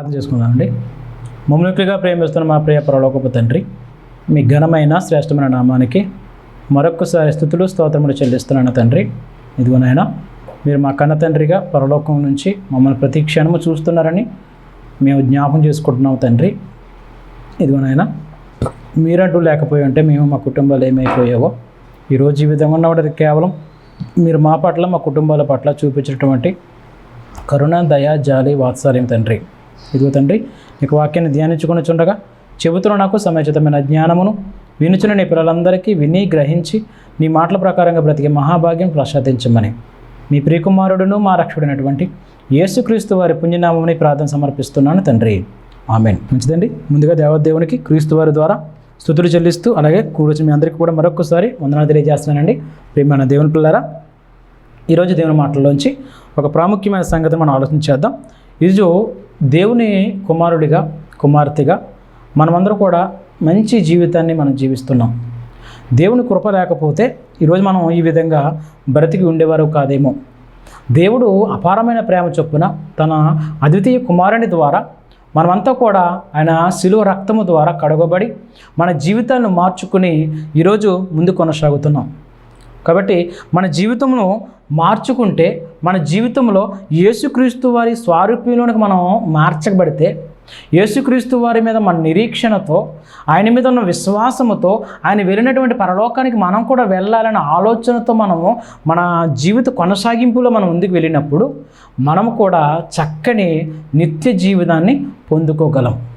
ప్రార్థన చేసుకుందామండి. మమ్మల్నిగా ప్రేమిస్తున్న మా ప్రియ పరలోకపు తండ్రి మీ ఘనమైన శ్రేష్టమైన నామానికి మరొక్కసారి స్థుతులు స్తోత్రములు చెల్లిస్తున్నాను తండ్రి. ఇదిగో నాయన మీరు మా కన్న తండ్రిగా పరలోకం నుంచి మమ్మల్ని ప్రతి క్షణము చూస్తున్నారని మేము జ్ఞాపం చేసుకుంటున్నాం తండ్రి. ఇదిగో మీరంటూ లేకపోయి ఉంటే మేము మా కుటుంబాలు ఏమైపోయావో ఈరోజు ఈ విధంగా ఉన్నవాడు కేవలం మీరు మా పట్ల మా కుటుంబాల పట్ల చూపించినటువంటి కరుణ దయ జాలి వాత్సల్యం తండ్రి. ఇదిగో తండ్రి నీకు వాక్యాన్ని ధ్యానించుకుని చుండగా చెబుతున్న నాకు సమయోచితమైన జ్ఞానమును వినుచుని నీ పిల్లలందరికీ విని గ్రహించి నీ మాటల ప్రకారంగా బ్రతికే మహాభాగ్యం ప్రసాదించమని. మీ ప్రియకుమారుడును మా రక్షకుడైనటువంటి యేసుక్రీస్తు వారి పుణ్యనామముని ప్రార్థన సమర్పిస్తున్నాను తండ్రి. ఆమెన్. మంచిదండి. ముందుగా దేవదేవునికి క్రీస్తు వారి ద్వారా స్థుతులు చెల్లిస్తూ అలాగే కూర్చొని మీ అందరికీ కూడా మరొకసారి వందనాలు తెలియజేస్తున్నానండి. ప్రేమైన దేవుని పిల్లరా ఈరోజు దేవుని మాటల్లోంచి ఒక ప్రాముఖ్యమైన సంగతిని మనం ఆలోచించేద్దాం ఈరోజు దేవుని కుమారుడిగా కుమార్తెగా మనమందరూ కూడా మంచి జీవితాన్ని మనం జీవిస్తున్నాం. దేవుని కృప లేకపోతే ఈరోజు మనం ఈ విధంగా బ్రతికి ఉండేవారు కాదేమో. దేవుడు అపారమైన ప్రేమ చొప్పున తన అద్వితీయ కుమారుని ద్వారా మనమంతా కూడా ఆయన శిలువ రక్తము ద్వారా కడగబడి మన జీవితాలను మార్చుకుని ఈరోజు ముందు కొనసాగుతున్నాం. కాబట్టి మన జీవితంలో మార్చుకుంటే మన జీవితంలో యేసుక్రీస్తు వారి స్వారూప్యంలోనికి మనం మార్చబడితే యేసుక్రీస్తు వారి మీద మన నిరీక్షణతో ఆయన మీద ఉన్న విశ్వాసముతో ఆయన వెళ్ళినటువంటి పరలోకానికి మనం కూడా వెళ్ళాలనే ఆలోచనతో మనము మన జీవిత కొనసాగింపులో మనం ముందుకు వెళ్ళినప్పుడు మనము కూడా చక్కని నిత్య జీవితాన్ని పొందుకోగలం.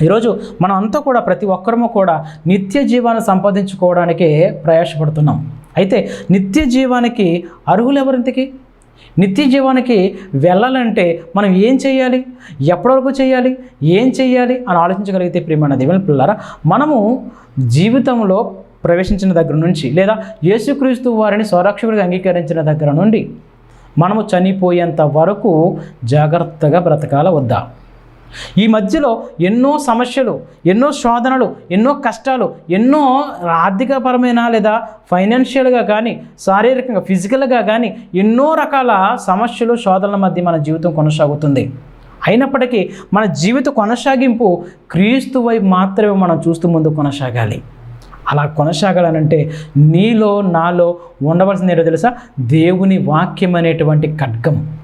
ఈరోజు మనం అంతా కూడా ప్రతి ఒక్కరము కూడా నిత్య జీవాన్ని సంపాదించుకోవడానికే ప్రయాసపడుతున్నాం. అయితే నిత్య జీవానికి అర్హులు ఎవరింతకి? నిత్య జీవానికి వెళ్ళాలంటే మనం ఏం చేయాలి? ఎప్పటివరకు చేయాలి? ఏం చేయాలి? అని ఆలోచించగలిగితే ప్రియమైన దేవుని పిల్లరా మనము జీవితంలో ప్రవేశించిన దగ్గర నుంచి లేదా యేసుక్రీస్తు వారిని స్వరక్షకుడిగా అంగీకరించిన దగ్గర నుండి మనము చనిపోయేంత వరకు జాగ్రత్తగా బ్రతకాల వద్దా? ఈ మధ్యలో ఎన్నో సమస్యలు ఎన్నో శోధనలు ఎన్నో కష్టాలు ఎన్నో ఆర్థికపరమైన లేదా ఫైనాన్షియల్గా కానీ శారీరకంగా ఫిజికల్గా కానీ ఎన్నో రకాల సమస్యలు శోధనల మధ్య మన జీవితం కొనసాగుతుంది. అయినప్పటికీ మన జీవిత కొనసాగింపు క్రీస్తు వైపు మాత్రమే మనం చూస్తూ ముందు కొనసాగాలి. అలా కొనసాగాలనంటే నీలో నాలో ఉండవలసింది ఏంటో తెలుసా? దేవుని వాక్యం అనేటువంటి ఖడ్గం.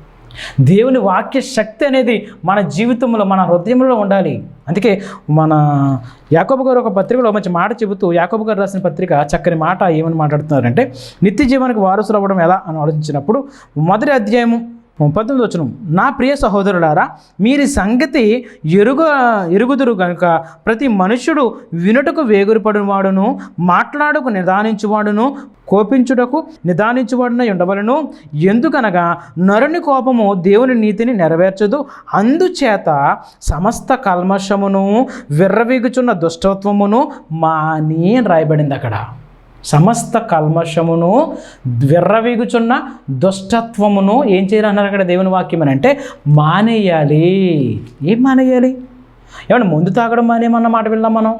దేవుని వాక్య శక్తి అనేది మన జీవితంలో మన హృదయంలో ఉండాలి. అందుకే మన యాకోబు గారు ఒక పత్రికలో మంచి మాట చెబుతూ యాకోబు గారు రాసిన పత్రిక చక్కని మాట ఏమని మాట్లాడుతున్నారంటే నిత్య జీవనానికి వారసులు అవ్వడం ఎలా అని ఆలోచించినప్పుడు మొదటి అధ్యాయము పంతొమ్మిది వచ్చిన. నా ప్రియ సహోదరులారా మీరు సంగతి ఎరుగు ఎరుగుదురు కనుక ప్రతి మనుష్యుడు వినుటకు వేగురుపడిన వాడును నిదానించువాడును కోపించుటకు నిదానించువాడున ఉండవలను. ఎందుకనగా నరుని కోపము దేవుని నీతిని నెరవేర్చదు. అందుచేత సమస్త కల్మషమును విర్రవీగుచున్న దుష్టత్వమును మాని రాయబడింది అక్కడ సమస్త కల్మషమును విర్రవీగుచున్న దుష్టత్వమును ఏం చేయాలన్నారు అక్కడ దేవుని వాక్యం అని అంటే మానేయాలి. ఏం మానేయాలి? ఏమన్నా ముందు తాగడం మానేమన్న మాట విన్నాం మనం?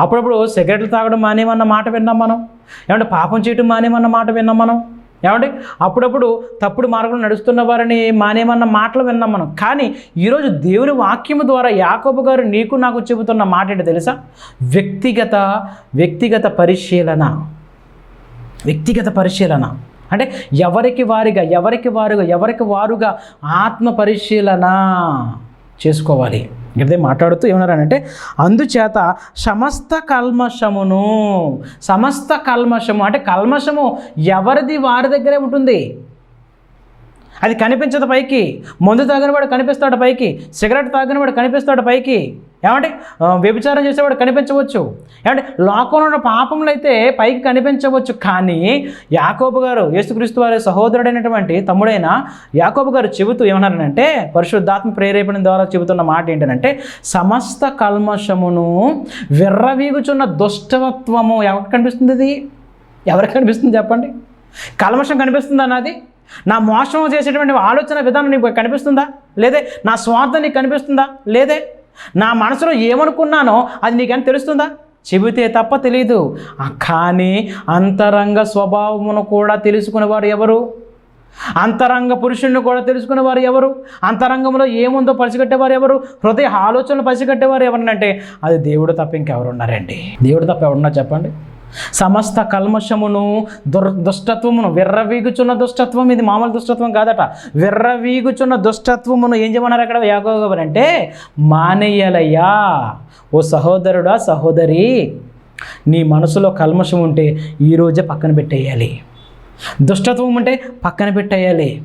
అప్పుడప్పుడు సిగరెట్లు తాగడం మానేమన్న మాట విన్నాం మనం? ఏమంటే పాపం చేయటం మానేమన్న మాట విన్నాం మనం? ఏమండి? అప్పుడప్పుడు తప్పుడు మార్గంలో నడుస్తున్న వారిని మానేమన్న మాటలు విన్నాం మనం. కానీ ఈరోజు దేవుని వాక్యము ద్వారా యాకోబు గారు నీకు నాకు చెబుతున్న మాట ఏంటో తెలుసా? వ్యక్తిగత వ్యక్తిగత పరిశీలన. వ్యక్తిగత పరిశీలన. అంటే ఎవరికి వారిగా ఎవరికి వారుగా ఎవరికి వారుగా ఆత్మ పరిశీలన చేసుకోవాలి. ఇదే మాట్లాడుతూ ఏమన్నారంటే అందుచేత సమస్త కల్మషమును సమస్త కల్మషము అంటే కల్మషము ఎవరిది వారి దగ్గరే ఉంటుంది? అది కనిపించదు పైకి. మందు తాగినవాడు కనిపిస్తాడు పైకి. సిగరెట్ తాగినవాడు కనిపిస్తాడు పైకి. ఏమంటే వ్యభిచారం చేసేవాడు కనిపించవచ్చు. ఏమంటే లోకంలో ఉన్న పాపములు అయితే పైకి కనిపించవచ్చు కానీ యాకోబు గారు యేసుక్రీస్తు వారి సహోదరుడైనటువంటి తమ్ముడైన యాకోబు గారు చెబుతూ ఏమన్నారంటే పరిశుద్ధాత్మ ప్రేరేపణ ద్వారా చెబుతున్న మాట ఏంటంటే సమస్త కల్మషమును విర్రవీగుచున్న దుష్టవత్వము ఎవరికి కనిపిస్తుంది ఇది? ఎవరికి కనిపిస్తుంది చెప్పండి? కల్మషం కనిపిస్తుందా నాది? నా మోసం చేసేటువంటి ఆలోచన విధానం నీకు కనిపిస్తుందా? లేదే నా స్వార్థం నీకు కనిపిస్తుందా? లేదే నా మనసులో ఏమనుకున్నానో అది నీకని తెలుస్తుందా? చెబితే తప్ప తెలియదు కానీ అంతరంగ స్వభావమును కూడా తెలుసుకునేవారు ఎవరు? అంతరంగ పురుషుడిని కూడా తెలుసుకునేవారు ఎవరు? అంతరంగంలో ఏముందో పసిగట్టేవారు ఎవరు? హృదయ ఆలోచనలు పసిగట్టేవారు ఎవరినంటే అది దేవుడు తప్ప ఇంకెవరున్నారండి? దేవుడు తప్ప ఎవరున్నా చెప్పండి. సమస్త కల్మషమును దుర్ దుష్టత్వమును విర్రవీగుచున్న దుష్టత్వం ఇది మామూలు దుష్టత్వం కాదట. విర్రవీగుచున్న దుష్టత్వమును ఏం చేయమన్నారు అక్కడ యాకోబు అంటే మానేయలయ్యా ఓ సహోదరుడా సహోదరి నీ మనసులో కల్మషం ఉంటే ఈరోజే పక్కన పెట్టేయాలి. దుష్టత్వం ఉంటే పక్కన పెట్టేయాలి.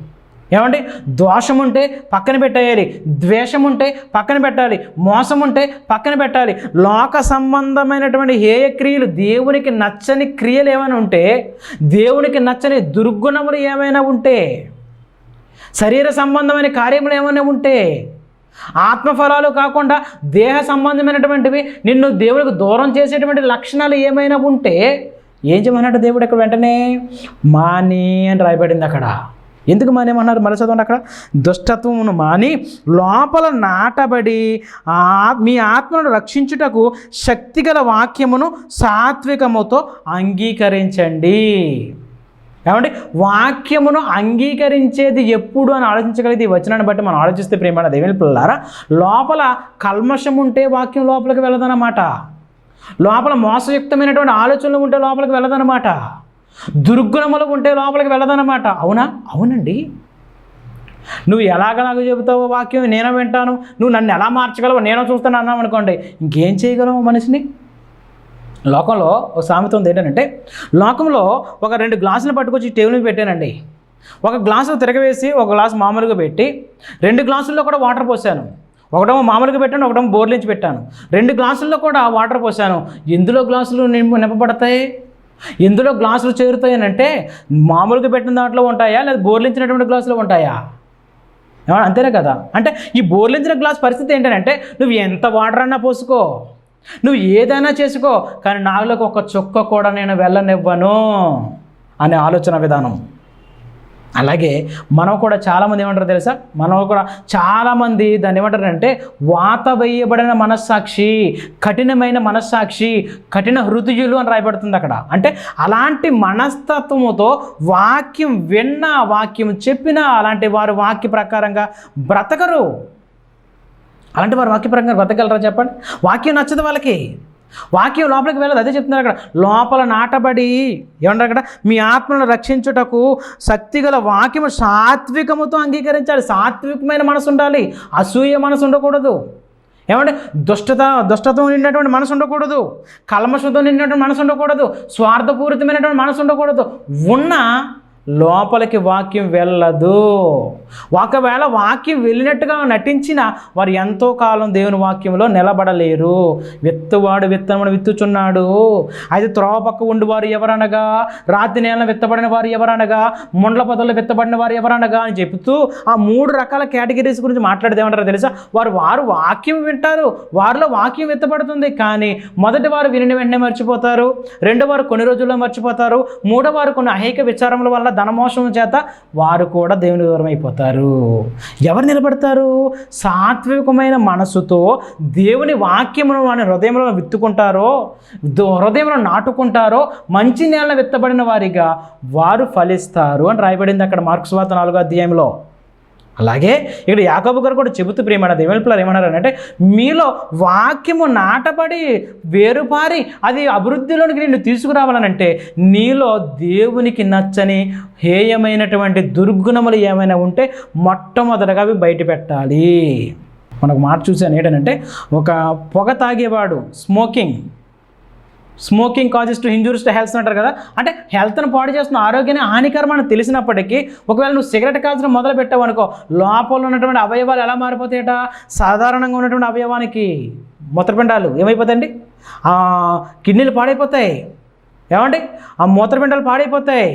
ఏమండి? దోషం ఉంటే పక్కన పెట్టేయాలి. ద్వేషం ఉంటే పక్కన పెట్టాలి. మోసం ఉంటే పక్కన పెట్టాలి. లోక సంబంధమైనటువంటి హేయ క్రియలు దేవునికి నచ్చని క్రియలు ఏమైనా ఉంటే దేవునికి నచ్చని దుర్గుణములు ఏమైనా ఉంటే శరీర సంబంధమైన కార్యములు ఏమైనా ఉంటే ఆత్మఫలాలు కాకుండా దేహ సంబంధమైనటువంటివి నిన్ను దేవునికి దూరం చేసేటువంటి లక్షణాలు ఏమైనా ఉంటే ఏం చేయమన్నట్టు దేవుడు ఇక్కడ వెంటనే? మాని అని రాయబడింది అక్కడ. ఎందుకు మానేమన్నారు? మళ్ళీ చదవండి అక్కడ. దుష్టత్వమును మాని లోపల నాటబడి ఆ మీ ఆత్మను రక్షించుటకు శక్తిగల వాక్యమును సాత్వికముతో అంగీకరించండి. ఏమంటే వాక్యమును అంగీకరించేది ఎప్పుడు అని ఆలోచించగలిగితే ఈ వచనాన్ని బట్టి మనం ఆలోచిస్తే ప్రేమ దేవుని పిల్లారా లోపల కల్మషం ఉంటే వాక్యం లోపలికి వెళ్ళదన్నమాట. లోపల మోసయుక్తమైనటువంటి ఆలోచనలు ఉంటే లోపలికి వెళ్ళదన్నమాట. దుర్గుణములు ఉంటే లోపలికి వెళ్ళదన్నమాట. అవునా? అవునండి. నువ్వు ఎలాగలాగ చెబుతావో వాక్యం నేను వింటాను. నువ్వు నన్ను ఎలా మార్చగలవో నేను చూస్తాను అన్నావు అనుకోండి. ఇంకేం చేయగలవు మనిషిని? లోకంలో ఒక సామెత ఉంది ఏంటంటే లోకంలో ఒక రెండు గ్లాసులు పట్టుకొచ్చి టేబుల్ మీద పెట్టానండి. ఒక గ్లాసు తిరగవేసి ఒక గ్లాసు మామూలుగా పెట్టి రెండు గ్లాసుల్లో కూడా వాటర్ పోసాను. ఒకటేమో మామూలుగా పెట్టాను ఒకటేమో బోర్లించి పెట్టాను. రెండు గ్లాసుల్లో కూడా వాటర్ పోసాను. ఎందులో గ్లాసులు నింపు నింపబడతాయి? ఇందులో గ్లాసులు చేరుతాయి అంటే మామూలుగా పెట్టిన దాంట్లో ఉంటాయా? లేదా బోర్లించినటువంటి గ్లాసులు ఉంటాయా? అంతేనే కదా? అంటే ఈ బోర్లించిన గ్లాస్ పరిస్థితి ఏంటంటే నువ్వు ఎంత వాటర్ అన్నా పోసుకో. నువ్వు ఏదైనా చేసుకో కానీ నాలోకి ఒక చుక్క కూడా నేను వెళ్ళనివ్వను అనే ఆలోచన విధానం. అలాగే మనం కూడా చాలామంది ఏమంటారు తెలుసా? మనం కూడా చాలామంది దాన్ని ఏమంటారంటే వాత వేయబడిన మనస్సాక్షి కఠినమైన మనస్సాక్షి కఠిన హృదయులు అని రాయబడుతుంది అక్కడ. అంటే అలాంటి మనస్తత్వముతో వాక్యం విన్నా వాక్యం చెప్పిన అలాంటి వారు వాక్య ప్రకారంగా బ్రతకరు. అలాంటి వారు వాక్య ప్రకారం బ్రతకగలరా చెప్పండి? వాక్యం నచ్చదు వాళ్ళకి. వాక్యం లోపలికి వెళ్ళదు అదే చెప్తున్నారు అక్కడ. లోపల నాటబడి ఏమంటారు అక్కడ? మీ ఆత్మను రక్షించుటకు శక్తిగల వాక్యము సాత్వికముతో అంగీకరించాలి. సాత్వికమైన మనసు ఉండాలి. అసూయ మనసు ఉండకూడదు. ఏమంటే దుష్టత దుష్టతో నిండినటువంటి మనసు ఉండకూడదు. కల్మషంతో నిండినటువంటి మనసు ఉండకూడదు. స్వార్థపూరితమైనటువంటి మనసు ఉండకూడదు. ఉన్న లోపలికి వాక్యం వెళ్ళదు. ఒకవేళ వాక్యం వెళ్ళినట్టుగా నటించిన వారు ఎంతో కాలం దేవుని వాక్యంలో నిలబడలేరు. విత్తువాడు విత్తనమును విత్తుచున్నాడు. అయితే త్రోవ పక్క ఉండివారు ఎవరనగా? రాతి నేలను విత్తబడిన వారు ఎవరనగా? ముండ్ల పొదలు విత్తబడిన వారు ఎవరనగా? అని చెబుతూ ఆ మూడు రకాల కేటగిరీస్ గురించి మాట్లాడితే తెలుసా? వారు వారు వాక్యం వింటారు. వారిలో వాక్యం విత్తబడుతుంది. కానీ మొదటి వారు విని వెంటనే మర్చిపోతారు. రెండో వారు కొన్ని రోజుల్లో మర్చిపోతారు. మూడో వారు కొన్ని అహైక విచారముల వల్ల ధనమోసం చేత వారు కూడా దేవుని దూరం అయిపోతారు ఎవరు నిలబడతారు? సాత్వికమైన మనసుతో దేవుని వాక్యమును వారి హృదయంలో విత్తుకుంటారో దో- హృదయంలో నాటుకుంటారో మంచి నేల విత్తబడిన వారిగా వారు ఫలిస్తారు అని రాయబడింది అక్కడ మార్క్స్ వార్త నాలుగో అధ్యాయంలో. అలాగే ఇక్కడ యాకబు గారు కూడా చెబుతూ ప్రియమైన దేవుని ఏమన్నారు అంటే మీలో వాక్యము నాటబడి వేరుపారి అది అభివృద్ధిలోనికి నిన్ను తీసుకురావాలనంటే నీలో దేవునికి నచ్చని హేయమైనటువంటి దుర్గుణములు ఏమైనా ఉంటే మొట్టమొదటగా అవి బయట పెట్టాలి. మనకు మాట చూసాను ఏంటంటే ఒక పొగ తాగేవాడు smoking smoking causes to injuries to health అంటారు కదా? అంటే హెల్త్ను పాడు చేస్తున్న ఆరోగ్యాన్ని హానికరం అని తెలిసినప్పటికీ ఒకవేళ నువ్వు సిగరెట్ కాల్చడం మొదలు పెట్టావు అనుకో లోపల ఉన్నటువంటి అవయవాలు ఎలా మారిపోతాయట? సాధారణంగా ఉన్నటువంటి అవయవానికి మూత్రపిండాలు ఏమైపోతాయండి? కిడ్నీలు పాడైపోతాయి. ఏమండి? ఆ మూత్రపిండాలు పాడైపోతాయి.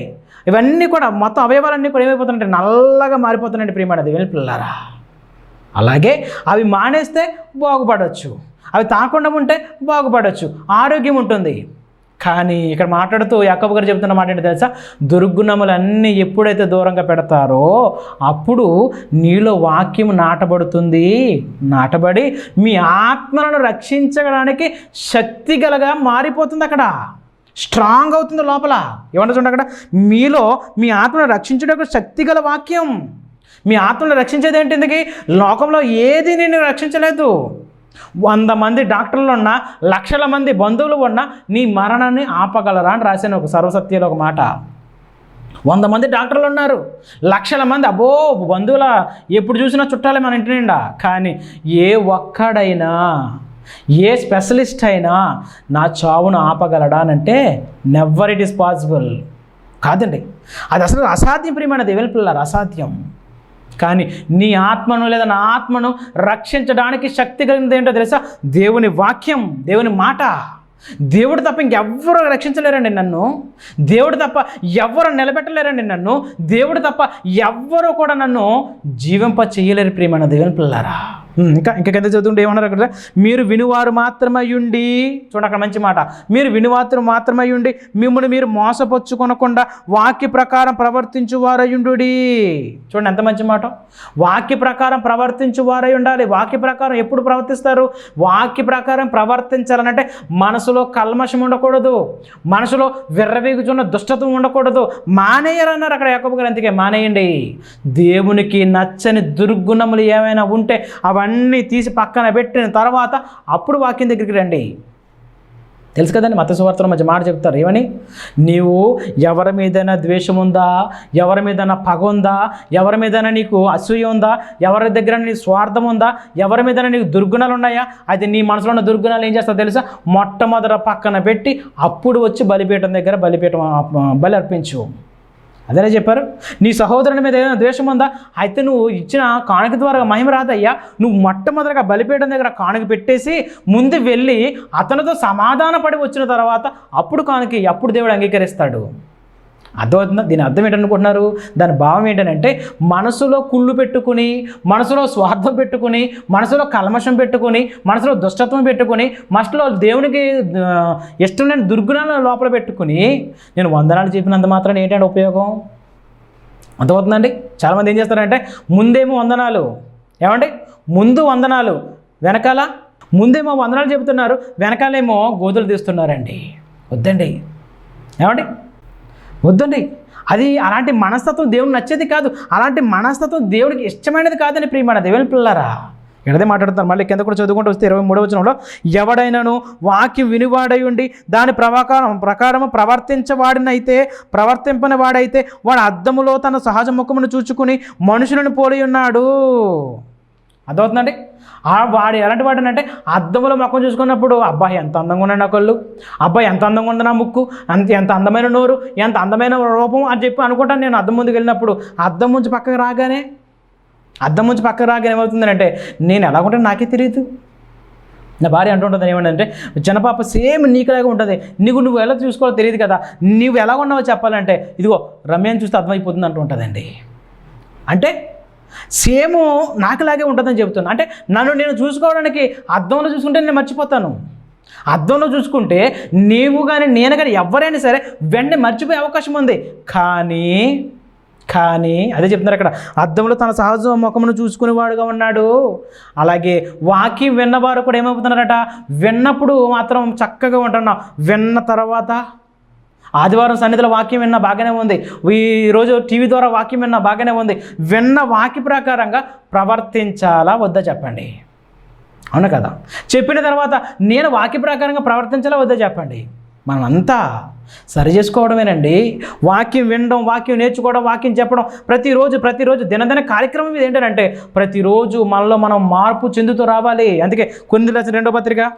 ఇవన్నీ కూడా మొత్తం అవయవాలన్నీ కూడా ఏమైపోతున్నాయంటే నల్లగా మారిపోతున్నాయండి ప్రిమాడ అది వెళ్ళి పిల్లారా అలాగే అవి మానేస్తే బాగుపడవచ్చు అవి తాకుండా ఉంటే బాగుపడవచ్చు ఆరోగ్యం ఉంటుంది. కానీ ఇక్కడ మాట్లాడుతూ యాకబ్ గారు చెబుతున్న మాట ఏంటి తెలుసా? దుర్గుణములన్నీ ఎప్పుడైతే దూరంగా పెడతారో అప్పుడు నీలో వాక్యం నాటబడుతుంది. నాటబడి మీ ఆత్మలను రక్షించడానికి శక్తి గలగా మారిపోతుంది అక్కడ. స్ట్రాంగ్ అవుతుంది లోపల. ఏమన్నా చూడండి అక్కడ? మీలో మీ ఆత్మను రక్షించడానికి శక్తి గల వాక్యం. మీ ఆత్మను రక్షించేది ఏంటి ఇందుకు లోకంలో ఏది నేను రక్షించలేదు. వంద మంది డాక్టర్లు ఉన్నా లక్షల మంది బంధువులు ఉన్నా నీ మరణాన్ని ఆపగలరా అని రాశాను ఒక సర్వసత్యలో ఒక మాట. వంద మంది డాక్టర్లు ఉన్నారు లక్షల మంది అబ్బో బంధువుల ఎప్పుడు చూసినా చుట్టాలే మన ఇంటి నిండా. కానీ ఏ ఒక్కడైనా ఏ స్పెషలిస్ట్ అయినా నా చావును ఆపగలడా అని అంటే నెవర్ ఇట్ ఈస్ పాసిబుల్ కాదండి. అది అసలు అసాధ్యం ప్రియమైన దేవుని పిల్లలు అసాధ్యం. కానీ నీ ఆత్మను లేదా నా ఆత్మను రక్షించడానికి శక్తి కలిగింది ఏంటో తెలుసా? దేవుని వాక్యం దేవుని మాట. దేవుడు తప్ప ఇంకెవ్వరు రక్షించలేరండి నన్ను. దేవుడు తప్ప ఎవ్వరు నిలబెట్టలేరండి నన్ను. దేవుడు తప్ప ఎవ్వరు కూడా నన్ను జీవింప చేయలేరు ప్రియమైన దేవుని పిల్లారా ఇంకా ఇంకా కింద చదువుతుంటే ఏమన్నారు అక్కడ? మీరు వినువారు మాత్రమయ్యుండి. చూడండి అక్కడ మంచి మాట. మీరు వినువారు మాత్రమయ్యుండి మిమ్మల్ని మీరు మోసపరుచుకొనకుండా వాక్య ప్రకారం ప్రవర్తించు వారయుండు చూడండి ఎంత మంచి మాట. వాక్య ప్రకారం ప్రవర్తించు వారై ఉండాలి. వాక్య ప్రకారం ఎప్పుడు ప్రవర్తిస్తారు? వాక్య ప్రకారం ప్రవర్తించాలనంటే మనసులో కల్మషం ఉండకూడదు. మనసులో విర్రవీగుచున్న దుష్టత్వం ఉండకూడదు. మానేయరన్నారు అక్కడ యాకబు గారు అందుకే మానేయండి. దేవునికి నచ్చని దుర్గుణములు ఏమైనా ఉంటే అవన్నీ తీసి పక్కన పెట్టిన తర్వాత అప్పుడు వాక్యం దగ్గరికి రండి. తెలుసు కదండి మత సువార్తలో మధ్య మాట చెప్తారు ఏమని? నీవు ఎవరి మీదైనా ద్వేషం ఉందా? ఎవరి మీదైనా పగ ఉందా? ఎవరి మీదైనా నీకు అసూయ ఉందా? ఎవరి దగ్గర నీ స్వార్థం ఉందా? ఎవరి మీదైనా నీకు దుర్గుణాలు ఉన్నాయా? అయితే నీ మనసులో ఉన్న దుర్గుణాలు ఏం చేస్తావు తెలుసా? మొట్టమొదట పక్కన పెట్టి అప్పుడు వచ్చి బలిపీఠం దగ్గర బలిపీఠం బలి అర్పించు. అదేనే చెప్పారు? నీ సహోదరుని మీద ఏదైనా ద్వేషం ఉందా? అయితే నువ్వు ఇచ్చిన కానుక ద్వారా మహిమ రాదయ్యా. నువ్వు మొట్టమొదటిగా బలిపీఠం దగ్గర కానుక పెట్టేసి ముందు వెళ్ళి అతనితో సమాధాన పడి వచ్చిన తర్వాత అప్పుడు కానుక అప్పుడు దేవుడు అంగీకరిస్తాడు. అర్థమవుతుందా దీని అర్థం ఏంటనుకుంటున్నారు? దాని భావం ఏంటంటే మనసులో కుళ్ళు పెట్టుకుని మనసులో స్వార్థం పెట్టుకుని మనసులో కల్మషం పెట్టుకుని మనసులో దుష్టత్వం పెట్టుకుని మనసులో దేవునికి ఇష్టం లేని దుర్గుణాలను లోపల పెట్టుకుని నేను వందనాలు చెప్పినంత మాత్రం ఏంటంటే ఉపయోగం? అర్థమవుతుందండి? చాలామంది ఏం చేస్తారంటే ముందేమో వందనాలు. ఏమండి? ముందు వందనాలు. వెనకాల? ముందేమో వందనాలు చెబుతున్నారు. వెనకాలేమో గోతులు తీస్తున్నారండి. వద్దండి. ఏమండి? వద్దండి. అది అలాంటి మనస్తత్వం దేవుడు నచ్చేది కాదు. అలాంటి మనస్తత్వం దేవుడికి ఇష్టమైనది కాదని ప్రియమైన దేవుని పిల్లరా ఇక్కడదే మాట్లాడుతారు మళ్ళీ కింద కూడా చదువుకుంటూ వస్తే ఇరవై మూడవ వచనంలో ఎవడైనాను వాక్యం వినివాడై ఉండి దాని ప్రవాకారం ప్రకారము ప్రవర్తించవాడినైతే ప్రవర్తింపని వాడైతే వాడు అద్దములో తన సహజ ముఖమును చూచుకుని మనుషులను పోలి ఉన్నాడు. అర్థమవుతుందండి? ఆ వాడు ఎలాంటి వాడు అంటే అద్దంలో ముఖం చూసుకున్నప్పుడు అబ్బాయి ఎంత అందంగా ఉన్నాడు నా కళ్ళు. అబ్బాయి ఎంత అందంగా ఉంది నా ముక్కు. అంత ఎంత అందమైన నోరు. ఎంత అందమైన రూపం అని చెప్పి అనుకుంటాను నేను అద్దం ముందుకు వెళ్ళినప్పుడు. అద్దం ముంచి పక్కకు రాగానే అద్దం ముంచి పక్కకు రాగానే ఏమవుతుందంటే నేను ఎలా ఉంటాను నాకే తెలియదు నా భార్య అంటుంటుంది ఏమంటే చిన్నపాప సేమ్ నీకులాగా ఉంటుంది. నీకు నువ్వు ఎలా చూసుకోవాలో తెలియదు కదా. నువ్వు ఎలా ఉన్నావో చెప్పాలంటే ఇదిగో రమ్యని చూస్తే అర్థమైపోతుంది అంటూ ఉంటుందండి. అంటే సేమ్ నాకులాగే ఉంటుందని చెబుతుంది అంటే నన్ను నేను చూసుకోవడానికి అద్దంలో చూసుకుంటే నేను మర్చిపోతాను. అద్దంలో చూసుకుంటే నీవు కానీ నేను కానీ ఎవరైనా సరే వెంటనే మర్చిపోయే అవకాశం ఉంది. కానీ కానీ అదే చెప్తున్నారు అక్కడ అద్దంలో తన సహజ ముఖమును చూసుకునేవాడుగా ఉన్నాడు. అలాగే వాకి విన్నవారు కూడా ఏమవుతున్నారట? విన్నప్పుడు మాత్రం చక్కగా ఉంటున్నాం. విన్న తర్వాత ఆదివారం సన్నిధిలో వాక్యం విన్నా బాగానే ఉంది. ఈరోజు టీవీ ద్వారా వాక్యం విన్నా బాగానే ఉంది. విన్న వాక్య ప్రకారంగా ప్రవర్తించాలా వద్దా చెప్పండి? అవును కదా? చెప్పిన తర్వాత నేను వాక్య ప్రకారంగా ప్రవర్తించాలా వద్దా చెప్పండి? మనమంతా సరి చేసుకోవడమేనండి. వాక్యం వినడం వాక్యం నేర్చుకోవడం వాక్యం చెప్పడం ప్రతిరోజు ప్రతిరోజు దినదిన కార్యక్రమం ఇది ఏంటంటే ప్రతిరోజు మనలో మనం మార్పు చెందుతూ రావాలి. అందుకే కొన్ని రాసిన రెండో పత్రిక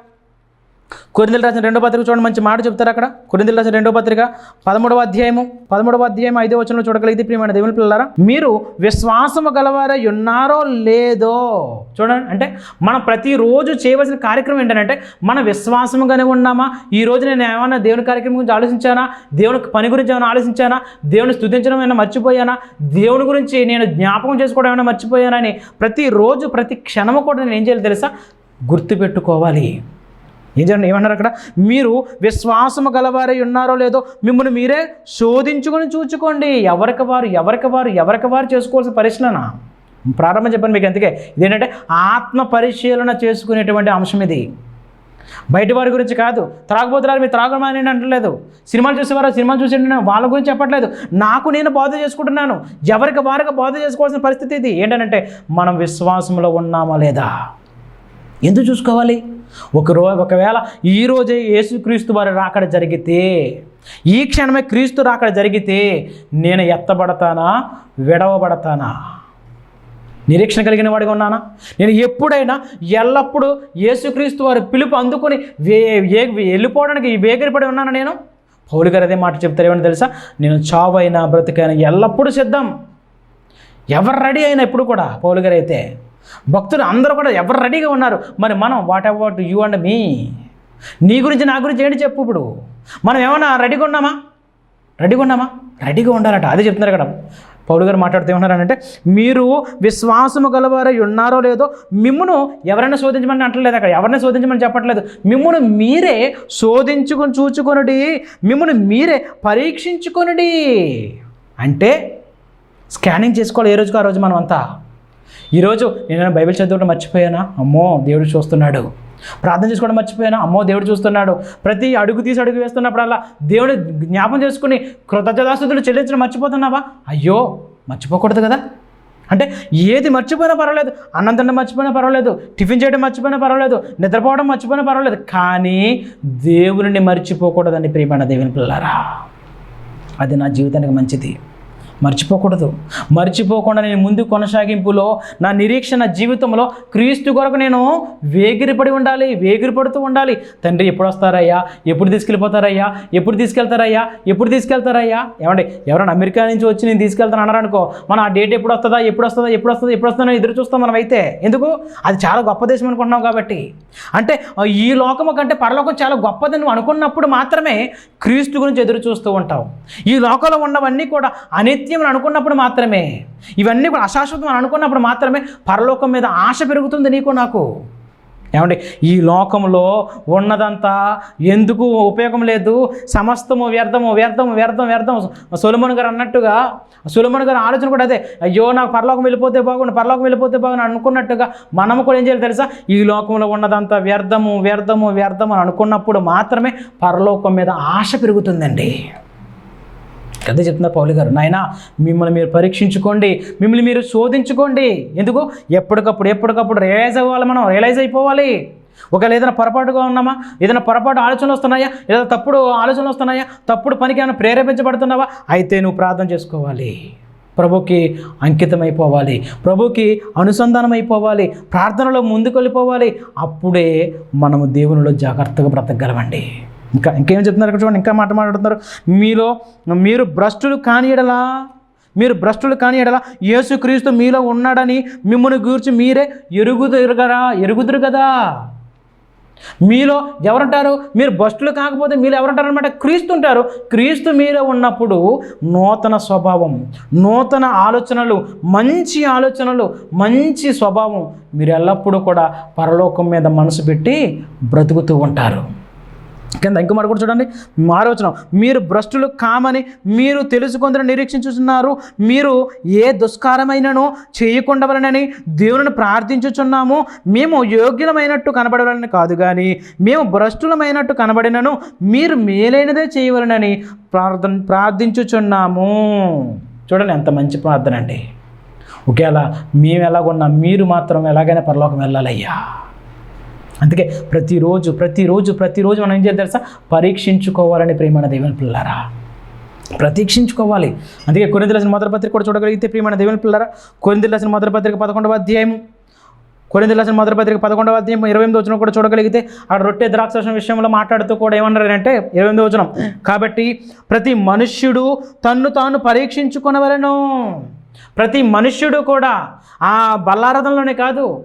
కొరిందలు రాసిన రెండో పత్రిక చూడండి మంచి మాట చెప్తారు అక్కడ. కొరిందలు రాసిన రెండో పత్రిక పదమూడవ అధ్యాయము పదమూడవ అధ్యాయం ఐదో వచనంలో చూడగలిగితే ప్రియమైన దేవుని పిల్లలారా మీరు విశ్వాసము గలవారై ఉన్నారో లేదో చూడండి అంటే మనం ప్రతిరోజు చేయవలసిన కార్యక్రమం ఏంటంటే మన విశ్వాసముగానే ఉన్నామా? ఈ రోజు నేను ఏమైనా దేవుని కార్యక్రమం గురించి ఆలోచించానా? దేవుని పని గురించి ఏమైనా ఆలోచించానా? దేవుని స్థుతించడం ఏమైనా మర్చిపోయానా? దేవుని గురించి నేను జ్ఞాపకం చేసుకోవడం ఏమైనా మర్చిపోయానా అని ప్రతిరోజు ప్రతి క్షణము కూడా నేను ఏం చేయాలి తెలుసా? గుర్తుపెట్టుకోవాలి. ఏం చేయండి? ఏమన్నారు అక్కడ? మీరు విశ్వాసము గలవారై ఉన్నారో లేదో మిమ్మల్ని మీరే శోధించుకొని చూచుకోండి. ఎవరికి వారు ఎవరికి వారు ఎవరికి వారు చేసుకోవాల్సిన పరిశీలన? ప్రారంభం చెప్పాను మీకు అందుకే. ఇదేంటంటే ఆత్మ పరిశీలన చేసుకునేటువంటి అంశం ఇది. బయట వారి గురించి కాదు. త్రాగబోతున్నారు మీరు త్రాగమని అంటలేదు. సినిమాలు చూసేవారు? సినిమాలు చూసి వాళ్ళ గురించి చెప్పట్లేదు. నాకు నేను బాధ చేసుకుంటున్నాను. ఎవరికి వారికి బాధ చేసుకోవాల్సిన పరిస్థితి ఇది. ఏంటంటే మనం విశ్వాసంలో ఉన్నామా లేదా? ఎందుకు చూసుకోవాలి? ఒక రో ఒకవేళ ఈరోజే యేసుక్రీస్తు వారి రాకడ జరిగితే ఈ క్షణమే క్రీస్తు రాకడ జరిగితే నేను ఎత్తబడతానా? విడవబడతానా? నిరీక్షణ కలిగిన వాడిగా ఉన్నానా? నేను ఎప్పుడైనా ఎల్లప్పుడూ యేసుక్రీస్తు వారి పిలుపు అందుకొని వే వెళ్ళిపోవడానికి వేగిరిపడి ఉన్నాను నేను? పౌలు గారు అదే మాట చెప్తారు ఏమని తెలుసా? నేను చావైనా బ్రతికైనా ఎల్లప్పుడూ సిద్ధం. ఎవరు రెడీ అయినా ఎప్పుడు కూడా పౌలు గారు అయితే. భక్తులు అందరూ కూడా ఎవరు రెడీగా ఉన్నారు? మరి మనం what about you and me నీ గురించి నా గురించి ఏంటి చెప్పు ఇప్పుడు? మనం ఏమన్నా రెడీగా ఉన్నామా? రెడీగా ఉన్నామా? రెడీగా ఉండాలట. అదే చెప్తున్నారు ఇక్కడ. పౌలు గారు మాట్లాడుతూ ఏమన్నారంటే మీరు విశ్వాసము గలవారై ఉన్నారో లేదో మిమ్మును ఎవరైనా శోధించమని అంటలేదు అక్కడ. ఎవరిని శోధించమని చెప్పట్లేదు. మిమ్మును మీరే శోధించుకొని చూచుకొనుడి. మిమ్మును మీరే పరీక్షించుకొనుడి. అంటే స్కానింగ్ చేసుకోవాలి ఏ రోజుకు ఆ రోజు మనం అంతా ఈరోజు నేను బైబిల్ చదవడం మర్చిపోయానా? అమ్మో దేవుడు చూస్తున్నాడు. ప్రార్థన చేసుకోవడం మర్చిపోయాను? అమ్మో దేవుడు చూస్తున్నాడు. ప్రతి అడుగు తీసి అడుగు వేస్తున్నప్పుడల్లా దేవుడు జ్ఞాపం చేసుకుని కృతజ్ఞతాస్తుతులు చెల్లించడం మర్చిపోతున్నావా? అయ్యో మర్చిపోకూడదు కదా? అంటే ఏది మర్చిపోయినా పర్వాలేదు. అన్నం తినడం మర్చిపోయినా పర్వాలేదు. టిఫిన్ చేయడం మర్చిపోయినా పర్వాలేదు. నిద్రపోవడం మర్చిపోయినా పర్వాలేదు. కానీ దేవుని మర్చిపోకూడదండి ప్రియమైన దేవుని పిల్లరా అది నా జీవితానికి మంచిది. మర్చిపోకూడదు. మర్చిపోకుండా నేను ముందు కొనసాగింపులో నా నిరీక్షణ జీవితంలో క్రీస్తు కొరకు నేను వేగిరిపడి ఉండాలి వేగిరిపడుతూ ఉండాలి. తండ్రి ఎప్పుడు వస్తారయ్యా? ఎప్పుడు తీసుకెళ్ళిపోతారయ్యా? ఎప్పుడు తీసుకెళ్తారయ్యా? ఎప్పుడు తీసుకెళ్తారయ్యా? ఏమండి ఎవరైనా అమెరికా నుంచి వచ్చి నేను తీసుకెళ్తాను అన్నారు అనుకో మన ఆ డేట్ ఎప్పుడు వస్తుందా ఎప్పుడు వస్తుందా ఎప్పుడు వస్తుందా ఎప్పుడు వస్తుందో ఎదురు చూస్తాం మనం అయితే ఎందుకు? అది చాలా గొప్ప దేశం అనుకుంటున్నాం కాబట్టి. అంటే ఈ లోకము కంటే పరలోకం చాలా గొప్పదని నువ్వు అనుకున్నప్పుడు మాత్రమే క్రీస్తు గురించి ఎదురు చూస్తూ ఉంటావు. ఈ లోకంలో ఉన్నవన్నీ కూడా అనిత్యం నిత్యం అనుకున్నప్పుడు మాత్రమే. ఇవన్నీ కూడా అశాశ్వతం అని అనుకున్నప్పుడు మాత్రమే పరలోకం మీద ఆశ పెరుగుతుంది నీకు నాకు. ఏమండి? ఈ లోకంలో ఉన్నదంతా ఎందుకు ఉపయోగం లేదు? సమస్తము వ్యర్థము వ్యర్థము వ్యర్థం వ్యర్థం సొలమన్ గారు అన్నట్టుగా సొలమన్ గారు ఆలోచన కూడా అదే. అయ్యో నాకు పరలోకం వెళ్ళిపోతే బాగుండు పరలోకం వెళ్ళిపోతే బాగుండు అనుకున్నట్టుగా మనము కూడా ఏం చేయాలి తెలుసా? ఈ లోకంలో ఉన్నదంతా వ్యర్థము వ్యర్థము వ్యర్థము అని అనుకున్నప్పుడు మాత్రమే పరలోకం మీద ఆశ పెరుగుతుందండి. అదే చెప్తున్నారు పౌలు గారు నాయన మిమ్మల్ని మీరు పరీక్షించుకోండి మిమ్మల్ని మీరు శోధించుకోండి. ఎందుకు? ఎప్పటికప్పుడు ఎప్పటికప్పుడు రియలైజ్ అవ్వాలి మనం రియలైజ్ అయిపోవాలి. ఒకవేళ ఏదైనా పొరపాటుగా ఉన్నామా? ఏదైనా పొరపాటు ఆలోచనలు వస్తున్నాయా? లేదా తప్పుడు ఆలోచనలు వస్తున్నాయా? తప్పుడు పనికి ఏమైనా ప్రేరేపించబడుతున్నావా? అయితే నువ్వు ప్రార్థన చేసుకోవాలి. ప్రభుకి అంకితమైపోవాలి. ప్రభుకి అనుసంధానం అయిపోవాలి ప్రార్థనలో ముందుకు వెళ్ళిపోవాలి అప్పుడే మనము దేవునిలో జాగ్రత్తగా బ్రతకగలమండి. ఇంకా ఇంకేం చెప్తున్నారు ఇక్కడ చూడండి ఇంకా మాట మాట్లాడుతున్నారు. మీలో మీరు భ్రష్టులు కానియడలా మీరు భ్రష్టులు కానియడలా యేసుక్రీస్తు మీలో ఉన్నాడని మిమ్మల్ని గూర్చి మీరే ఎరుగుదురు కదా ఎరుగుదురు కదా మీలో ఎవరంటారు? మీరు భ్రష్టులు కాకపోతే మీరు ఎవరంటారు అనమాట క్రీస్తు ఉంటారు క్రీస్తు మీలో ఉన్నప్పుడు నూతన స్వభావం నూతన ఆలోచనలు మంచి ఆలోచనలు మంచి స్వభావం మీరు ఎల్లప్పుడూ కూడా పరలోకం మీద మనసు పెట్టి బ్రతుకుతూ ఉంటారు. కింద ఇంకో మాట కూడా చూడండి. మారవచనం మీరు భ్రష్టులు కామని మీరు తెలుసుకుందని నిరీక్షించుచున్నారు. మీరు ఏ దుష్కారమైనను చేయకుండవలనని దేవుని ప్రార్థించుచున్నాము. మేము యోగ్యమైనట్టు కనబడవలని కాదు కానీ మేము భ్రష్టులమైనట్టు కనబడినను మీరు మేలైనదే చేయవలనని ప్రార్థన ప్రార్థించుచున్నాము. చూడండి ఎంత మంచి ప్రార్థన అండి. ఒకేలా మేము ఎలాగున్నా మీరు మాత్రం ఎలాగైనా పరలోకం వెళ్ళాలయ్యా. అందుకే ప్రతిరోజు ప్రతిరోజు ప్రతిరోజు మనం ఏం చేయాలి తెలుసా? పరీక్షించుకోవాలని ప్రేమైన దేవుని పిల్లారా ప్రతీక్షించుకోవాలి. అందుకే కొరింది రాసిన మొదటి పత్రిక కూడా చూడగలిగితే ప్రియమైన దేవుని పిల్లారా కొరింది రాసిన మొదటి పత్రిక పదకొండవ అధ్యాయం కొరింది రాసిన మొదటి పత్రిక పదకొండవ అధ్యాయం ఇరవై ఎనిమిది వచ్చిన కూడా చూడగలిగితే ఆ రొట్టె ద్రాక్షరసం విషయంలో మాట్లాడుతూ కూడా ఏమన్నారంటే ఇరవై ఎనిమిది వచనం కాబట్టి ప్రతి మనుష్యుడు తన్ను తాను పరీక్షించుకొనవలను. ప్రతి మనుష్యుడు కూడా ఆ బల్లారథంలోనే కాదు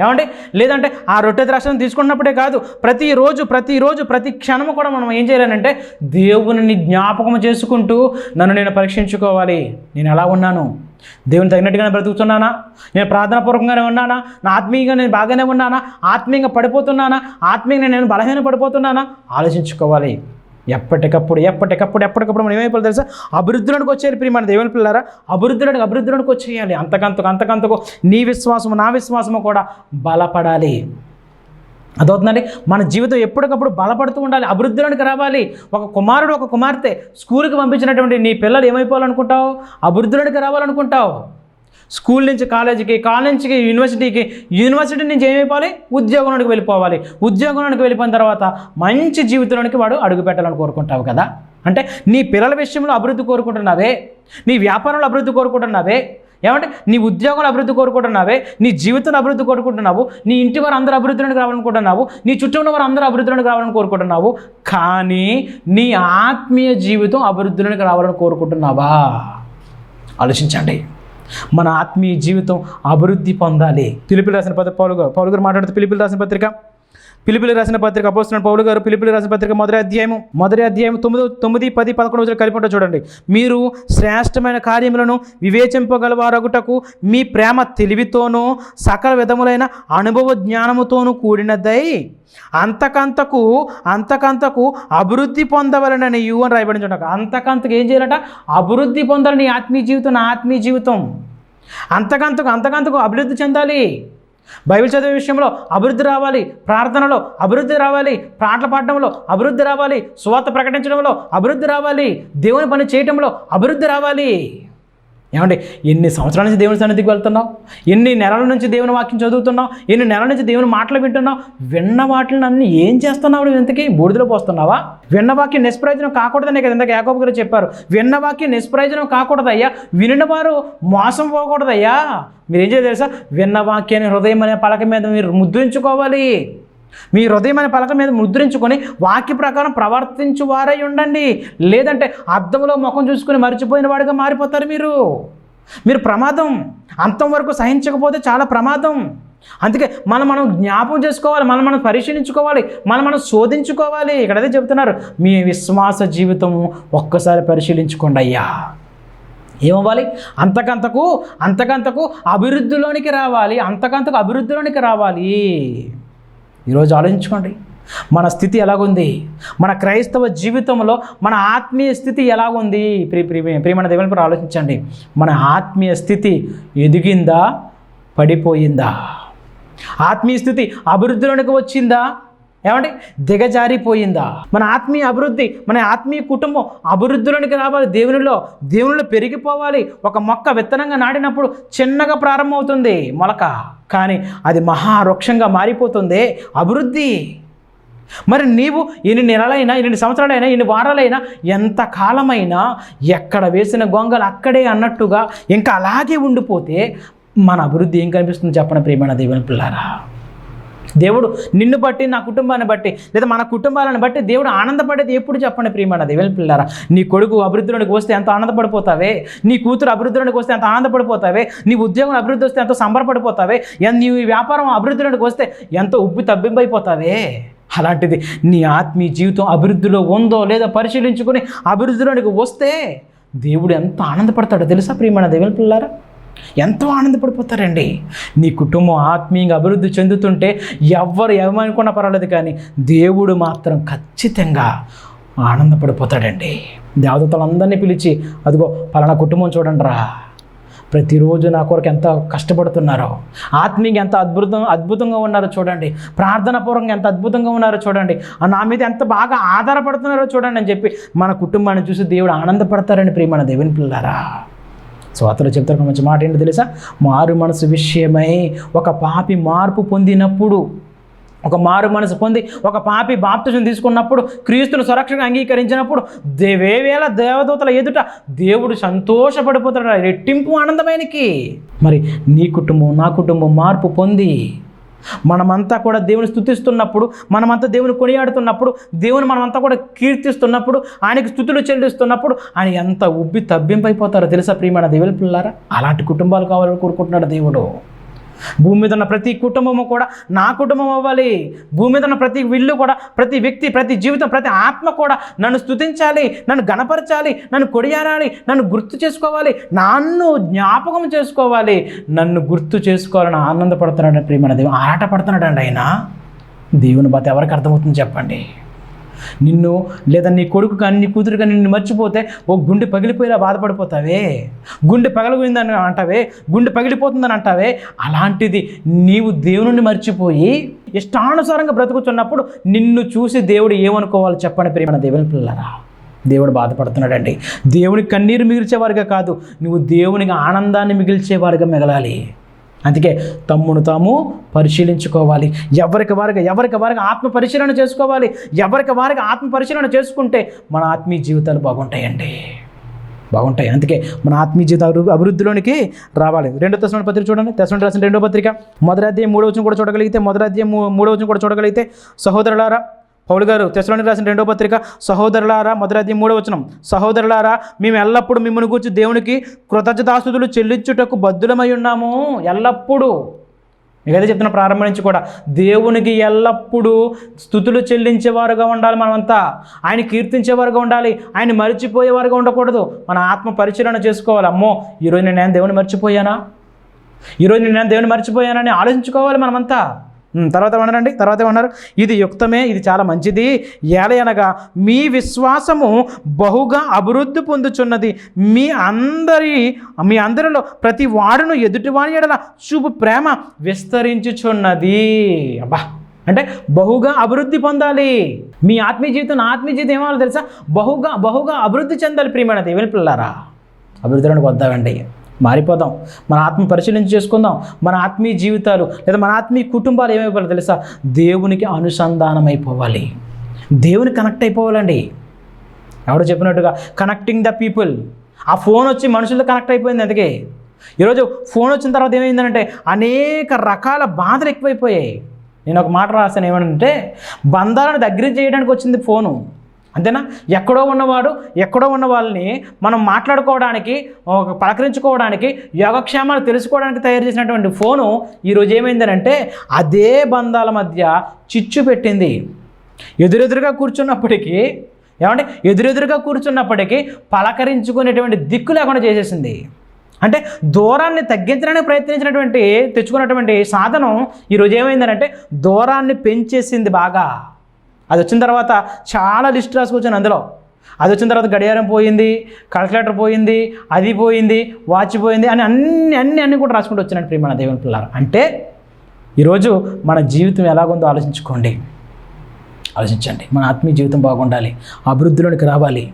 ఏమండి? లేదంటే ఆ రొట్టె ద్రాక్షను తీసుకున్నప్పుడే కాదు ప్రతిరోజు ప్రతిరోజు ప్రతి క్షణము కూడా మనం ఏం చేయాలంటే దేవుని జ్ఞాపకం చేసుకుంటూ నన్ను నేను పరీక్షించుకోవాలి. నేను ఎలా ఉన్నాను? దేవుని తగినట్టుగానే బ్రతుకుతున్నానా? నేను ప్రార్థనాపూర్వకంగానే ఉన్నానా? నా ఆత్మీయంగా నేను బాగానే ఉన్నానా? ఆత్మీయంగా పడిపోతున్నానా? ఆత్మీయంగా నేను బలహీన పడిపోతున్నానా ఆలోచించుకోవాలి. ఎప్పటికప్పుడు ఎప్పటికప్పుడు ఎప్పటికప్పుడు మనం ఏమైపోయి తెలుసా? అభివృద్ధిలోనికి వచ్చేయాలి ప్రియ మన దేవుని పిల్లారా అభివృద్ధిలోనికి అభివృద్ధిలోనికి వచ్చేయాలి. అంతకంతకు అంతకంతకు నీ విశ్వాసము నా విశ్వాసము కూడా బలపడాలి. అదవుతుందండి మన జీవితం ఎప్పటికప్పుడు బలపడుతూ ఉండాలి. అభివృద్ధిలోనికి రావాలి. ఒక కుమారుడు ఒక కుమార్తె స్కూల్కి పంపించినటువంటి నీ పిల్లలు ఏమైపోవాలనుకుంటావు? అభివృద్ధిలోనికి రావాలనుకుంటావు. స్కూల్ నుంచి కాలేజీకి కాలేజ్ నుంచి యూనివర్సిటీకి యూనివర్సిటీ నుంచి ఏమైపోవాలి? ఉద్యోగంలోనికి వెళ్ళిపోవాలి. ఉద్యోగంలోనికి వెళ్ళిపోయిన తర్వాత మంచి జీవితంలోనికి వాడు అడుగు పెట్టాలని కోరుకుంటావు కదా? అంటే నీ పిల్లల విషయంలో అభివృద్ధి కోరుకుంటున్నావే? నీ వ్యాపారంలో అభివృద్ధి కోరుకుంటున్నావే? ఏమంటే నీ ఉద్యోగంలో అభివృద్ధి కోరుకుంటున్నావే? నీ జీవితంలో అభివృద్ధి కోరుకుంటున్నావు? నీ ఇంటి వారు అందరూ అభివృద్ధిలోకి రావాలనుకుంటున్నావు? నీ చుట్టూ ఉన్న వారు అందరూ అభివృద్ధిలోకి రావాలని కోరుకుంటున్నావు? కానీ నీ ఆత్మీయ జీవితం అభివృద్ధిలోకి రావాలని కోరుకుంటున్నావా? ఆలోచించండి. మన ఆత్మీయ జీవితం అభివృద్ధి పొందాలి. పిలుపులు రాసిన పత్రిక పౌలు గారు మాట్లాడుతూ పిలుపులు రాసిన పత్రిక పిలుపులు రాసిన పత్రిక అపోస్తున్న పౌలు గారు పిలుపులు రాసిన పత్రిక మొదటి అధ్యాయము మొదటి అధ్యాయం తొమ్మిది తొమ్మిది పది పదకొండు రోజులు కలిపి ఉంటారు చూడండి. మీరు శ్రేష్టమైన కార్యములను వివేచింపగలవారగుటకు మీ ప్రేమ తెలివితోనూ సకల విధములైన అనుభవ జ్ఞానముతోనూ కూడినదై అంతకంతకు అంతకంతకు అభివృద్ధి పొందవలనని యు అని రాయబడి చూడండి అంతకంతకు ఏం చేయాలంట? అభివృద్ధి పొందాలని ఆత్మీయ జీవితం నా ఆత్మీయ జీవితం. అంతకంతకు అంతకంతకు అభివృద్ధి చెందాలి. బైబిల్ చదివే విషయంలో అభివృద్ధి రావాలి ప్రార్థనలో అభివృద్ధి రావాలి పాటలు పాడడంలో అభివృద్ధి రావాలి సువార్త ప్రకటించడంలో అభివృద్ధి రావాలి దేవుని పని చేయటంలో అభివృద్ధి రావాలి. ఏమండి ఎన్ని సంవత్సరాల నుంచి దేవుని సన్నిధికి వెళ్తున్నావు? ఎన్ని నెలల నుంచి దేవుని వాక్యం చదువుతున్నావు? ఎన్ని నెలల నుంచి దేవుని మాటలు వింటున్నావు? విన్న వాటిని అన్ని ఏం చేస్తున్నావు? నువ్వు ఇంతకీ బూడిదలో పోస్తున్నావా? విన్న వాక్యం నిష్ప్రయోజనం కాకూడదనే కదా ఇంతకు యాకోబు గారు చెప్పారు. విన్న వాక్యం నిష్ప్రయోజనం కాకూడదయ్యా? వినిన వారు మోసం పోకూడదయ్యా? మీరు ఏం చేయాలి తెలుసా? విన్న వాక్యాన్ని హృదయం అనే పలక మీద మీరు ముద్రించుకోవాలి. మీ హృదయం అనే పలక మీద ముద్రించుకొని వాక్య ప్రకారం ప్రవర్తించు వారై ఉండండి. లేదంటే అద్దంలో ముఖం చూసుకుని మర్చిపోయిన వాడిగా మారిపోతారు మీరు. మీరు ప్రమాదం. అంతం వరకు సహించకపోతే చాలా ప్రమాదం. అందుకే మనం మనం జ్ఞాపం చేసుకోవాలి మనం మనం పరిశీలించుకోవాలి మనం మనం శోధించుకోవాలి. ఇక్కడ అదే చెబుతున్నారు మీ విశ్వాస జీవితము ఒక్కసారి పరిశీలించుకోండి అయ్యా. ఏమవ్వాలి? అంతకంతకు అంతకంతకు అభివృద్ధిలోనికి రావాలి అంతకంతకు అభివృద్ధిలోనికి రావాలి. ఈరోజు ఆలోచించుకోండి. మన స్థితి ఎలాగుంది? మన క్రైస్తవ జీవితంలో మన ఆత్మీయ స్థితి ఎలాగుంది? ప్రి ప్రి ప్రియమైన దేవుని పేరు ఆలోచించండి. మన ఆత్మీయ స్థితి ఎదిగిందా? పడిపోయిందా? ఆత్మీయ స్థితి అభివృద్ధిలోనికి వచ్చిందా? ఏమండి? దిగజారిపోయిందా? మన ఆత్మీయ అభివృద్ధి మన ఆత్మీయ కుటుంబం అభివృద్ధిలోనికి రావాలి. దేవునిలో దేవునిలో పెరిగిపోవాలి. ఒక మొక్క విత్తనంగా నాటినప్పుడు చిన్నగా ప్రారంభమవుతుంది మొలక. కానీ అది మహావృక్షంగా మారిపోతుంది. అభివృద్ధి. మరి నీవు ఎన్ని నెలలైనా ఎన్ని సంవత్సరాలైనా ఎన్ని వారాలైనా ఎంత కాలమైనా ఎక్కడ వేసిన గొంగలు అక్కడే అన్నట్టుగా ఇంకా అలాగే ఉండిపోతే మన అభివృద్ధి ఏం కనిపిస్తుంది చెప్పండి ప్రేమైన దేవుని పిల్లారా దేవుడు నిన్ను బట్టి నా కుటుంబాన్ని బట్టి లేదా మన కుటుంబాలను బట్టి దేవుడు ఆనందపడేది ఎప్పుడు చెప్పండి ప్రియమైన దేవుని పిల్లారా నీ కొడుకు అభివృద్ధిలోనికి వస్తే ఎంత ఆనందపడిపోతావే? నీ కూతురు అభివృద్ధిలోనికి వస్తే ఎంత ఆనందపడిపోతావే? నీ ఉద్యోగం అభివృద్ధి వస్తే ఎంతో సంబరపడిపోతావే? నీ వ్యాపారం అభివృద్ధిలోనికి వస్తే ఎంతో ఉబ్బి తబ్బింపైపోతావే అలాంటిది నీ ఆత్మీయ జీవితం అభివృద్ధిలో ఉందో లేదో పరిశీలించుకొని అభివృద్ధిలోనికి వస్తే దేవుడు ఎంత ఆనందపడతాడో తెలుసా ప్రియమైన దేవుని పిల్లారా ఎంతో ఆనందపడిపోతారండి. నీ కుటుంబం ఆత్మీయంగా అభివృద్ధి చెందుతుంటే ఎవ్వరు ఏమనుకున్నా పర్వాలేదు కానీ దేవుడు మాత్రం ఖచ్చితంగా ఆనందపడిపోతాడండి. దేవతలందరినీ పిలిచి అదిగో పలానా కుటుంబం చూడండి రా ప్రతిరోజు నా కొరకు ఎంత కష్టపడుతున్నారో ఆత్మీయంగా ఎంత అద్భుతం అద్భుతంగా ఉన్నారో చూడండి. ప్రార్థనాపూర్వకంగా ఎంత అద్భుతంగా ఉన్నారో చూడండి. నా మీద ఎంత బాగా ఆధారపడుతున్నారో చూడండి అని చెప్పి మన కుటుంబాన్ని చూసి దేవుడు ఆనందపడతారని ప్రియమైన దేవుని పిల్లారా స్వాతలు చెప్తారు మంచి మాట ఏంటి తెలుసా? మారు మనసు విషయమై ఒక పాపి మార్పు పొందినప్పుడు ఒక మారు మనసు పొంది ఒక పాపి బాప్తిజం తీసుకున్నప్పుడు క్రీస్తును సురక్షగా అంగీకరించినప్పుడు దేవేవేళ దేవదూతల ఎదుట దేవుడు సంతోషపడిపోతాడు. రెట్టింపు ఆనందమైనకి. మరి నీ కుటుంబం నా కుటుంబం మార్పు పొంది మనమంతా కూడా దేవుని స్థుతిస్తున్నప్పుడు మనమంతా దేవుని కొనియాడుతున్నప్పుడు దేవుని మనమంతా కూడా కీర్తిస్తున్నప్పుడు ఆయనకి స్థుతులు చెల్లిస్తున్నప్పుడు ఆయన ఎంత ఉబ్బి తబ్బింపైపోతారో తెలుసా ప్రియమైన దేవుని పిల్లారా అలాంటి కుటుంబాలు కావాలని కోరుకుంటున్నాడు దేవుడు. భూమి మీద ఉన్న ప్రతి కుటుంబము కూడా నా కుటుంబం అవ్వాలి. భూమి మీద ఉన్న ప్రతి ఇల్లు కూడా ప్రతి వ్యక్తి ప్రతి జీవితం ప్రతి ఆత్మ కూడా నన్ను స్తుతించాలి నన్ను గణపరచాలి నన్ను కొడియాడాలి నన్ను గుర్తు చేసుకోవాలి నన్ను జ్ఞాపకం చేసుకోవాలి. నన్ను గుర్తు చేసుకోవాలని ఆనందపడుతున్నాడు ప్రియమైన దేవుడు. ఆట పడుతున్నాడండి ఆయన. దేవుని బాధ ఎవరికి అర్థమవుతుంది చెప్పండి. నిన్ను లేదా నీ కొడుకు కానీ నీ కూతురు కానీ నిన్ను మర్చిపోతే ఓ గుండె పగిలిపోయేలా బాధపడిపోతావే. గుండె పగలిపోయిందని అంటావే. గుండె పగిలిపోతుందని అంటావే. అలాంటిది నీవు దేవుని మర్చిపోయి ఇష్టానుసారంగా బ్రతుకుతున్నప్పుడు నిన్ను చూసి దేవుడు ఏమనుకోవాలో చెప్పండి ప్రేమ దేవుని పిల్లరా దేవుడు బాధపడుతున్నాడండి. దేవునికి కన్నీరు మిగిల్చేవారుగా కాదు నువ్వు దేవునికి ఆనందాన్ని మిగిల్చేవారుగా మిగలాలి. అందుకే తమ్మును తాము పరిశీలించుకోవాలి. ఎవరికి వారికి ఎవరికి వారికి ఆత్మ పరిశీలన చేసుకోవాలి. ఎవరికి వారికి ఆత్మ పరిశీలన చేసుకుంటే మన ఆత్మీయ జీవితాలు బాగుంటాయండి. బాగుంటాయి. అందుకే మన ఆత్మీయ జీవిత అభివృద్ధిలోనికి రావాలి. రెండో దశమైన పత్రిక చూడండి. దశమైన రాసిన రెండో పత్రిక. మొదటి అధ్యాయం మూడో వచ్చిన కూడా చూడగలిగితే మొదటి అధ్యాయం మూడో వచ్చిన కూడా చూడగలిగితే సహోదరులారా పౌలు గారు తెసలోని రాసిన రెండో పత్రిక సహోదరులారా మొదలది మూడో వచనం సహోదరులారా మేము ఎల్లప్పుడూ మిమ్మల్ని కూర్చి దేవునికి కృతజ్ఞతాస్తుతులు చెల్లించుటకు బద్దులమై ఉన్నాము ఎల్లప్పుడూ. మీకు అదే చెప్తున్న ప్రారంభం నుంచి కూడా దేవునికి ఎల్లప్పుడూ స్థుతులు చెల్లించేవారుగా ఉండాలి మనమంతా. ఆయన కీర్తించేవారుగా ఉండాలి. ఆయన మర్చిపోయేవారుగా ఉండకూడదు. మన ఆత్మ పరిశీలన చేసుకోవాలి. అమ్మో ఈరోజు నేను దేవుని మర్చిపోయానా? ఈరోజు నేను దేవుని మర్చిపోయానని ఆలోచించుకోవాలి మనమంతా. తర్వాత ఏమన్నారండి? తర్వాత ఏమన్నారు? ఇది యుక్తమే ఇది చాలా మంచిది. ఏలయనగా మీ విశ్వాసము బహుగా అభివృద్ధి పొందుచున్నది. మీ అందరి మీ అందరిలో ప్రతి వాడును ఎదుటివాడి ఎడల చూపు ప్రేమ విస్తరించుచున్నది. అబ్బా! అంటే బహుగా అభివృద్ధి పొందాలి. మీ ఆత్మీయ జీవితం నా ఆత్మీయ జీవితం ఏమో తెలుసా? బహుగా బహుగా అభివృద్ధి చెందాలి ప్రియమైన దేవుని పిల్లారా అభివృద్ధిలోనికి వద్దామండి. మారిపోదాం. మన ఆత్మ పరిశీలన చేసుకుందాం. మన ఆత్మీయ జీవితాలు లేదా మన ఆత్మీయ కుటుంబాలు ఏమైపోవాలి తెలుసా? దేవునికి అనుసంధానం అయిపోవాలి దేవుని కనెక్ట్ అయిపోవాలండి. ఎవడో చెప్పినట్టుగా కనెక్టింగ్ ద పీపుల్ ఆ ఫోన్ వచ్చి మనుషులతో కనెక్ట్ అయిపోయింది అందుకే. ఈరోజు ఫోన్ వచ్చిన తర్వాత ఏమైందంటే అనేక రకాల బాధలు ఎక్కువైపోయాయి. నేను ఒక మాట రాశాను ఏమంటే బంధాలను దగ్గర చేయడానికి వచ్చింది ఫోను అంతేనా? ఎక్కడో ఉన్నవాడు ఎక్కడో ఉన్న వాళ్ళని మనం మాట్లాడుకోవడానికి పలకరించుకోవడానికి యోగక్షేమాలు తెలుసుకోవడానికి తయారు చేసినటువంటి ఫోను ఈరోజు ఏమైందనంటే అదే బంధాల మధ్య చిచ్చు పెట్టింది. ఎదురెదురుగా కూర్చున్నప్పటికీ ఏమంటే ఎదురెదురుగా కూర్చున్నప్పటికీ పలకరించుకునేటువంటి దిక్కు లేకుండా చేసేసింది. అంటే దూరాన్ని తగ్గించడానికి ప్రయత్నించినటువంటి తెచ్చుకున్నటువంటి సాధనం ఈరోజు ఏమైందనంటే దూరాన్ని పెంచేసింది బాగా. అది వచ్చిన తర్వాత చాలా లిస్ట్ రాసుకొచ్చాను అందులో. అది వచ్చిన తర్వాత గడియారం పోయింది కాల్కులేటర్ పోయింది అది పోయింది వాచ్ పోయింది అని అన్ని అన్ని అన్ని కూడా రాసుకుంటూ వచ్చినట్టు ప్రియమైన దేవుని పిల్లలు అంటే ఈరోజు మన జీవితం ఎలాగుందో ఆలోచించుకోండి. ఆలోచించండి. మన ఆత్మీయ జీవితం బాగుండాలి. అభివృద్ధిలోనికి రావాలి.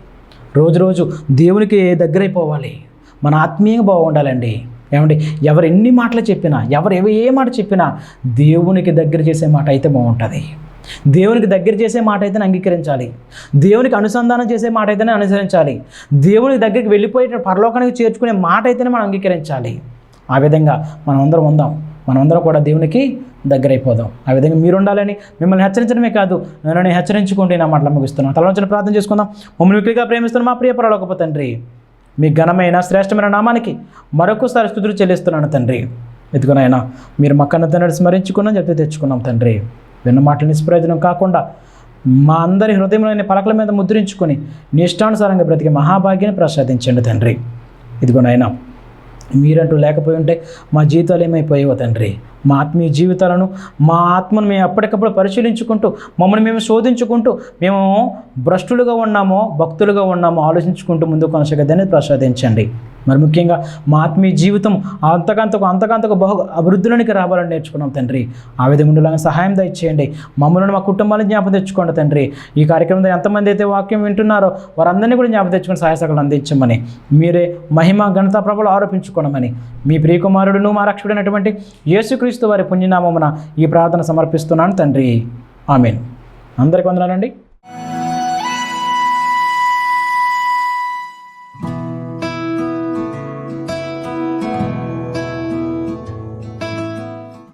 రోజు రోజు దేవునికి దగ్గరైపోవాలి. మన ఆత్మీయంగా బాగుండాలండి. ఏమండి? ఎవరు ఎన్ని మాటలు చెప్పినా ఎవరు ఏ మాట చెప్పినా దేవునికి దగ్గర చేసే మాట అయితే బాగుంటుంది. దేవునికి దగ్గర చేసే మాట అయితేనే అంగీకరించాలి. దేవునికి అనుసంధానం చేసే మాట అయితేనే అనుసరించాలి. దేవునికి దగ్గరికి వెళ్ళిపోయే పరలోకానికి చేర్చుకునే మాట అయితేనే మనం అంగీకరించాలి. ఆ విధంగా మనం అందరం ఉందాం. మనమందరం కూడా దేవునికి దగ్గరైపోదాం. ఆ విధంగా మీరు ఉండాలని మిమ్మల్ని హెచ్చరించడమే కాదు నన్ను హెచ్చరించుకుంటే నా మాటలు ముగిస్తున్నాను. తలవంచన ప్రార్థన చేసుకుందాం. మమ్మల్ని విక్రిగా ప్రేమిస్తున్న మా ప్రియ పరలోకపు తండ్రి మీ ఘనమైన శ్రేష్టమైన నామానికి మరొకసారి స్థుతులు చెల్లిస్తున్నాను తండ్రి. ఎదుగునైనా మీరు మా కన్న తండ్రి స్మరించుకున్నాం చెప్తే తెచ్చుకున్నాం తండ్రి. విన్న మాటలు నిష్ప్రయోజనం కాకుండా మా అందరి హృదయంలోని పలకల మీద ముద్రించుకొని నీ ఇష్టానుసారంగా బ్రతికే మహాభాగ్యాన్ని ప్రసాదించండి తండ్రి. ఇదిగో నాయన మీరంటూ లేకపోయి ఉంటే మా జీవితాలు ఏమైపోయావో తండ్రి. మా ఆత్మీయ జీవితాలను మా ఆత్మను మేము ఎప్పటికప్పుడు పరిశీలించుకుంటూ మమ్మల్ని మేము శోధించుకుంటూ మేము భ్రష్టులుగా ఉన్నామో భక్తులుగా ఉన్నామో ఆలోచించుకుంటూ ముందు కొనసాగదని ప్రసాదించండి. మరి ముఖ్యంగా మా ఆత్మీయ జీవితం అంతకంతకు అంతకంతకు బహు అభివృద్ధిలోనికి రావాలని నేర్చుకున్నాం తండ్రి. ఆ విధంగా ఉండేలాగా సహాయం దయచేయండి. మమ్మల్ని మా కుటుంబాలను జ్ఞాపకం తెచ్చుకోండి తండ్రి. ఈ కార్యక్రమంలో ఎంతమంది అయితే వాక్యం వింటున్నారో వారందరినీ కూడా జ్ఞాపకం తెచ్చుకొని సహాయ అందించమని మీరే మహిమ ఘనత ప్రభలు ఆరోపించుకోనమని మీ ప్రియకుమారుడును మా రక్షకుడైనటువంటి యేసుక్రీస్తు వారి పుణ్యనామమున ఈ ప్రార్థన సమర్పిస్తున్నాను తండ్రి. ఆమెన్. అందరికి వందనాలండి.